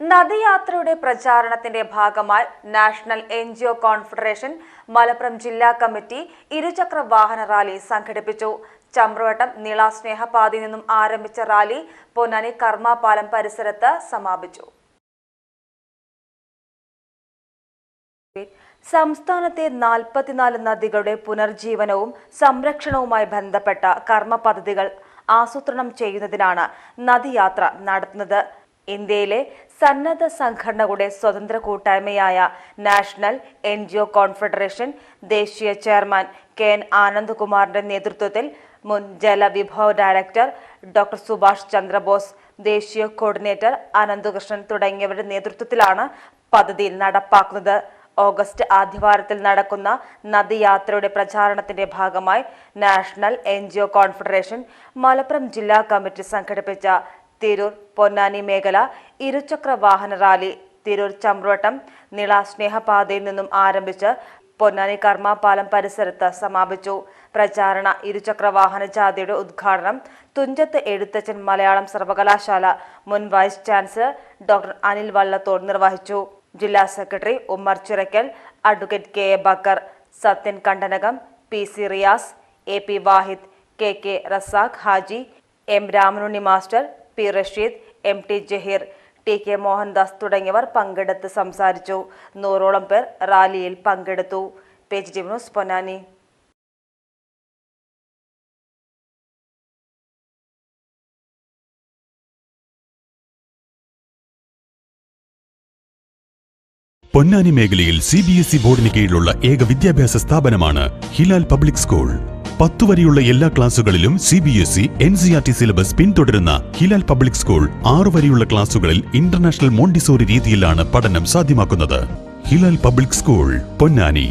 നദിയാത്രയുടെ പ്രചാരണത്തിന്റെ ഭാഗമായി national N G O confederation Malappuram ജില്ലാ കമ്മിറ്റി ഇരുചക്ര വാഹന റാലി സംഘടിപ്പിച്ചു. ചമ്രവട്ടം നീള സ്നേഹപാതയിൽ നിന്നും ആരംഭിച്ച റാലി പൊന്നാനി കർമാപാലം പരിസരത്ത് സമാപിച്ചു. സംസ്ഥാനത്തെ നാൽപ്പത്തിനാല് നദികളുടെ പുനർജീവനവും സംരക്ഷണവുമായി ബന്ധപ്പെട്ട കർമ്മ പദ്ധതികൾ ആസൂത്രണം ചെയ്യുന്നതിനാണ് നദിയാത്ര നടത്തുന്നത്. ഇന്ത്യയിലെ സന്നദ്ധ സംഘടനകളുടെ സ്വതന്ത്ര കൂട്ടായ്മയായ national N G O confederation ദേശീയ ചെയർമാൻ കെ എൻ ആനന്ദ്കുമാറിന്റെ നേതൃത്വത്തിൽ മുൻ ജലവിഭവ ഡയറക്ടർ ഡോക്ടർ സുഭാഷ് ചന്ദ്രബോസ് ദേശീയ കോർഡിനേറ്റർ അനന്തകൃഷ്ണൻ തുടങ്ങിയവരുടെ നേതൃത്വത്തിലാണ് പദ്ധതി നടപ്പാക്കുന്നത്. ഓഗസ്റ്റ് ആദ്യവാരത്തിൽ നടക്കുന്ന നദിയാത്രയുടെ പ്രചാരണത്തിന്റെ ഭാഗമായി നാഷണൽ എൻ കോൺഫെഡറേഷൻ മലപ്പുറം ജില്ലാ കമ്മിറ്റി സംഘടിപ്പിച്ച തിരൂർ പൊന്നാനി മേഖല ഇരുചക്ര വാഹന റാലി തിരൂർ ചമ്രവട്ടം നിള സ്നേഹപാതയിൽ നിന്നും ആരംഭിച്ച് പൊന്നാനി കർമാപാലം പരിസരത്ത് സമാപിച്ചു. പ്രചാരണ ഇരുചക്ര വാഹന ജാഥയുടെ ഉദ്ഘാടനം തുഞ്ചത്ത് എഴുത്തച്ഛൻ മലയാളം സർവകലാശാല മുൻ vice chancellor doctor Anil Vallathol നിർവഹിച്ചു. ജില്ലാ secretary Ummer Chirakkal advocate K A Bakkar Sathyan Kandanakam P C Riyas A P Vahid K K Razak Haji M Ramanunni master P Rasheed M T Jaheer T K Mohandas തുടങ്ങിയവർ പങ്കെടുത്ത് സംസാരിച്ചു. നൂറോളം പേർ റാലിയിൽ പങ്കെടുത്തു. Page T news Ponnani. Ponnani മേഖലയിൽ C B S E ബോർഡിന് കീഴിലുള്ള ഏക വിദ്യാഭ്യാസ സ്ഥാപനമാണ് ഹിലാൽ പബ്ലിക് സ്കൂൾ. പത്തു വരെയുള്ള എല്ലാ ക്ലാസുകളിലും C B S E N C R T syllabus പിന്തുടരുന്ന ഹിലാൽ പബ്ലിക് സ്കൂൾ ആറു വരെയുള്ള ക്ലാസുകളിൽ ഇന്റർനാഷണൽ മോണ്ടിസോറി രീതിയിലാണ് പഠനം സാധ്യമാക്കുന്നത്. Hilal public school Ponnani.